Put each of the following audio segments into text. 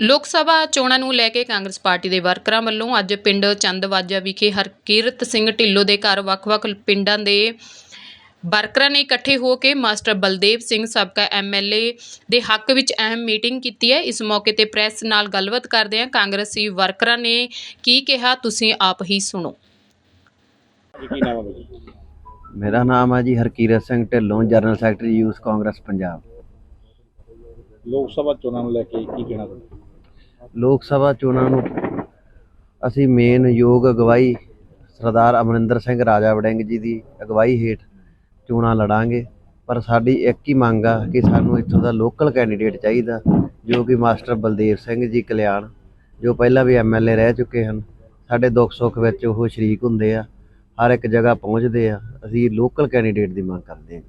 ਲੋਕ ਸਭਾ ਚੋਣਾਂ ਨੂੰ ਲੈ ਕੇ ਕਾਂਗਰਸ ਪਾਰਟੀ ਦੇ ਵਰਕਰਾਂ ਵੱਲੋਂ ਅੱਜ ਪਿੰਡ ਚੰਦਵਾਜਾ ਵਿਖੇ ਹਰਕੀਰਤ ਸਿੰਘ ਢਿੱਲੋਂ ਦੇ ਘਰ ਵੱਖ-ਵੱਖ ਪਿੰਡਾਂ ਦੇ ਵਰਕਰਾਂ ਨੇ ਇਕੱਠੇ ਹੋ ਕੇ ਮਾਸਟਰ ਬਲਦੇਵ ਸਿੰਘ ਸਾਬਕਾ ਐਮਐਲਏ ਦੇ ਹੱਕ ਵਿੱਚ ਅਹਿਮ ਮੀਟਿੰਗ ਕੀਤੀ ਹੈ। ਇਸ ਮੌਕੇ ਤੇ ਪ੍ਰੈਸ ਨਾਲ ਗੱਲਬਾਤ ਕਰਦਿਆਂ ਕਾਂਗਰਸੀ ਵਰਕਰਾਂ ਨੇ ਕੀ ਕਿਹਾ? ਤੁਸੀਂ ਆਪ ਹੀ ਸੁਣੋ। ਮੇਰਾ ਨਾਮ ਹੈ ਜੀ Harkirat Singh Dhillon general secretary youth Congress Punjab. Lok Sabha ਚੋਣਾਂ ਨੂੰ ਲੈ ਕੇ ਕੀ ਕਹਿਣਾ ਤੁਹਾਡਾ ਲੋਕ ਸਭਾ ਚੋਣਾਂ ਨੂੰ ਅਸੀਂ ਮੇਨ ਯੋਗ ਅਗਵਾਈ ਸਰਦਾਰ ਅਮਰਿੰਦਰ ਸਿੰਘ ਰਾਜਾ ਵੜਿੰਗ ਜੀ ਦੀ ਅਗਵਾਈ ਹੇਠ ਚੋਣਾਂ ਲੜਾਂਗੇ। ਪਰ ਸਾਡੀ ਇੱਕ ਹੀ ਮੰਗ ਆ ਕਿ ਸਾਨੂੰ ਇੱਥੋਂ ਦਾ ਲੋਕਲ ਕੈਂਡੀਡੇਟ ਚਾਹੀਦਾ, ਜੋ ਕਿ ਮਾਸਟਰ ਬਲਦੇਵ ਸਿੰਘ ਜੀ ਕਲਿਆਣ, ਜੋ ਪਹਿਲਾਂ ਵੀ ਐਮਐਲਏ ਰਹਿ ਚੁੱਕੇ ਹਨ। ਸਾਡੇ ਦੁੱਖ ਸੁੱਖ ਵਿੱਚ ਉਹ ਸ਼ਰੀਕ ਹੁੰਦੇ ਆ, ਹਰ ਇੱਕ ਜਗ੍ਹਾ ਪਹੁੰਚਦੇ ਆ। ਅਸੀਂ ਲੋਕਲ ਕੈਂਡੀਡੇਟ ਦੀ ਮੰਗ ਕਰਦੇ ਹਾਂ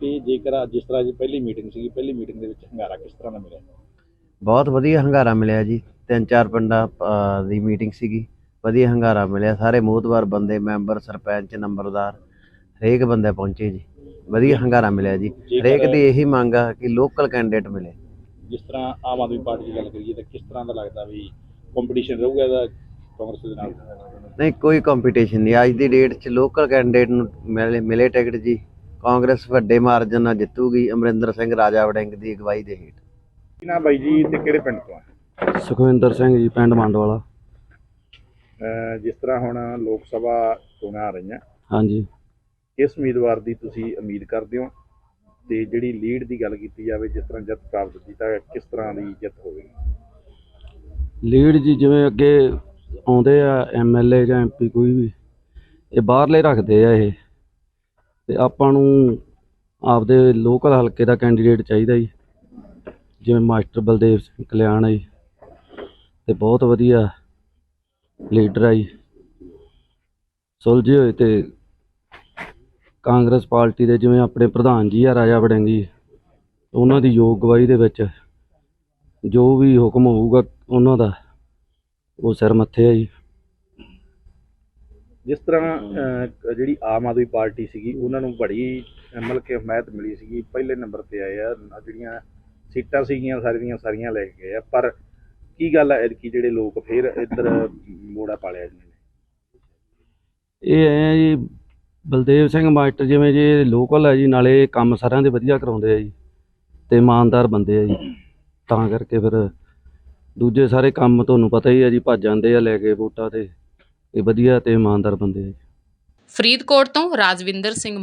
ਤੇ ਜੇਕਰ ਜਿਸ ਤਰ੍ਹਾਂ ਜੀ ਪਹਿਲੀ ਮੀਟਿੰਗ ਸੀਗੀ, ਪਹਿਲੀ ਮੀਟਿੰਗ ਦੇ ਵਿੱਚ ਹੰਗਾਰਾ ਕਿਸ ਤਰ੍ਹਾਂ ਦਾ ਮਿਲਿਆ? ਬਹੁਤ ਵਧੀਆ ਹੰਗਾਰਾ ਮਿਲਿਆ ਜੀ। ਤਿੰਨ ਚਾਰ ਪਿੰਡਾਂ ਦੀ ਮੀਟਿੰਗ ਸੀਗੀ। ਵਧੀਆ ਹੰਗਾਰਾ ਮਿਲਿਆ। ਸਾਰੇ ਮੋਹਤਵਾਰ ਬੰਦੇ ਮੈਂਬਰ ਸਰਪੰਚ ਨੰਬਰਦਾਰ ਹਰੇਕ ਬੰਦੇ ਪਹੁੰਚੇ ਜੀ। ਵਧੀਆ ਹੰਗਾਰਾ ਮਿਲਿਆ ਜੀ। ਹਰੇਕ ਦੀ ਇਹੀ ਮੰਗ ਆ ਕਿ ਲੋਕਲ ਕੈਂਡੀਡੇਟ ਮਿਲੇ। ਜਿਸ ਤਰ੍ਹਾਂ ਆਮ ਆਦਮੀ ਪਾਰਟੀ ਦੀ ਗੱਲ ਕਰੀਏ ਤਾਂ ਕਿਸ ਤਰ੍ਹਾਂ ਦਾ ਲੱਗਦਾ ਵੀ ਕੰਪੀਟੀਸ਼ਨ ਰਹੂਗਾ ਇਹਦਾ ਕਾਂਗਰਸ ਦੇ ਨਾਲ? ਨਹੀਂ ਕੋਈ ਕੰਪੀਟੀਸ਼ਨ ਨਹੀਂ। ਅੱਜ ਦੀ ਡੇਟ 'ਚ ਲੋਕਲ ਕੈਂਡੀਡੇਟ ਨੂੰ ਮਿਲੇ ਮਿਲੇ ਟਿਕਟ ਜੀ। ਕਾਂਗਰਸ ਵੱਡੇ ਮਾਰਜਨ ਨਾਲ ਜਿੱਤੂਗੀ। ਅਮਰਿੰਦਰ ਸਿੰਘ ਰਾਜਾ ਵੜਿੰਗ ਦੀ ਅਗਵਾਈ ਦੇ ਹੇਠ। ਕੀ ਨਾਮ ਬਾਈ ਜੀ ਤੇ ਕਿਹੜੇ ਪਿੰਡ ਤੋਂ ਆ? ਸੁਖਵਿੰਦਰ ਸਿੰਘ ਜੀ ਪਿੰਡ ਮੰਡਵਾਲਾ। ਅਹ ਜਿਸ ਤਰ੍ਹਾਂ ਹੁਣ ਲੋਕ ਸਭਾ ਚੋਣਾਂ ਆ ਰਹੀਆਂ ਹਾਂਜੀ। ਕਿਸ ਉਮੀਦਵਾਰ ਦੀ ਤੁਸੀਂ ਉਮੀਦ ਕਰਦੇ ਹੋ? ਤੇ ਜਿਹੜੀ ਲੀਡ ਦੀ ਗੱਲ ਕੀਤੀ ਜਾਵੇ ਜਿਸ ਤਰ੍ਹਾਂ ਜਿੱਤ ਪ੍ਰਾਪਤ ਕੀਤੀ ਤਾਂ ਕਿਸ ਤਰ੍ਹਾਂ ਦੀ ਜਿੱਤ ਹੋਵੇਗੀ? ਲੀਡ ਜੀ ਜਿਵੇਂ ਅੱਗੇ ਆਉਂਦੇ ਆ ਐਮਐਲਏ ਜਾਂ ਐਮਪੀ ਕੋਈ ਵੀ ਇਹ ਬਾਹਰਲੇ ਰੱਖਦੇ ਆ ਇਹ। ਤੇ ਆਪਾਂ ਨੂੰ ਆਪਦੇ ਲੋਕਲ ਹਲਕੇ ਦਾ ਕੈਂਡੀਡੇਟ ਚਾਹੀਦਾ ਜੀ। ਜਿਵੇਂ ਮਾਸਟਰ ਬਲਦੇਵ ਸਿੰਘ ਕਲਿਆਣ ਆ ਜੀ ਤੇ ਬਹੁਤ ਵਧੀਆ ਲੀਡਰ ਆਈ ਸੁਲਝੇ ਹੋਏ ਤੇ ਕਾਂਗਰਸ ਪਾਰਟੀ ਦੇ ਜਿਵੇਂ ਆਪਣੇ ਪ੍ਰਧਾਨ ਜੀ ਆ ਰਾਜਾ ਵੜਿੰਗ ਜੀ ਉਹਨਾਂ ਦੀ ਯੋਗ ਗਵਾਹੀ ਦੇ ਵਿੱਚ ਜੋ ਵੀ ਹੁਕਮ ਹੋਊਗਾ ਉਹਨਾਂ ਦਾ ਉਹ ਸਿਰ ਮੱਥੇ ਆ ਜੀ। ਜਿਸ ਤਰ੍ਹਾਂ ਅਹ, ਜਿਹੜੀ ਆਮ ਆਦਮੀ ਪਾਰਟੀ ਸੀਗੀ ਉਹਨਾਂ ਨੂੰ ਬੜੀ ਮਤਲਬ ਕਿ ਹਮਾਇਤ ਮਿਲੀ ਸੀਗੀ। ਪਹਿਲੇ ਨੰਬਰ ਤੇ ਆਏ ਆ ਆਹ ਜਿਹੜੀਆਂ ਸੀਟਾਂ ਸੀਗੀਆਂ ਸਾਰੀਆਂ ਸਾਰੀਆਂ ਲੈ ਕੇ ਗਏ ਆ। ਪਰ ਕੀ ਗੱਲ ਹੈ ਐਤਕੀ ਜਿਹੜੇ ਲੋਕ ਫਿਰ ਇੱਧਰ ਮੋੜਾ ਪਾਲਿਆ ਜੀ ਨੇ? ਇਹ ਐ ਆ ਜੀ ਬਲਦੇਵ ਸਿੰਘ ਮਾਸਟਰ ਜਿਵੇਂ ਜੀ ਲੋਕਲ ਹੈ ਜੀ ਨਾਲੇ ਕੰਮ ਸਾਰਿਆਂ ਦੇ ਵਧੀਆ ਕਰਾਉਂਦੇ ਆ ਜੀ ਤੇ ਇਮਾਨਦਾਰ ਬੰਦੇ ਆ ਜੀ। ਤਾਂ ਕਰਕੇ ਫਿਰ ਦੂਜੇ ਸਾਰੇ ਕੰਮ ਤੁਹਾਨੂੰ ਪਤਾ ਹੀ ਆ ਜੀ ਭੱਜ ਜਾਂਦੇ ਆ ਲੈ ਕੇ ਵੋਟਾਂ ਤੇ। ਇਹ ਵਧੀਆ ਤੇ ਇਮਾਨਦਾਰ ਬੰਦੇ ਆ ਜੀ। ਫਰੀਦਕੋਟ ਤੋਂ ਰਾਜਵਿੰਦਰ ਸਿੰਘ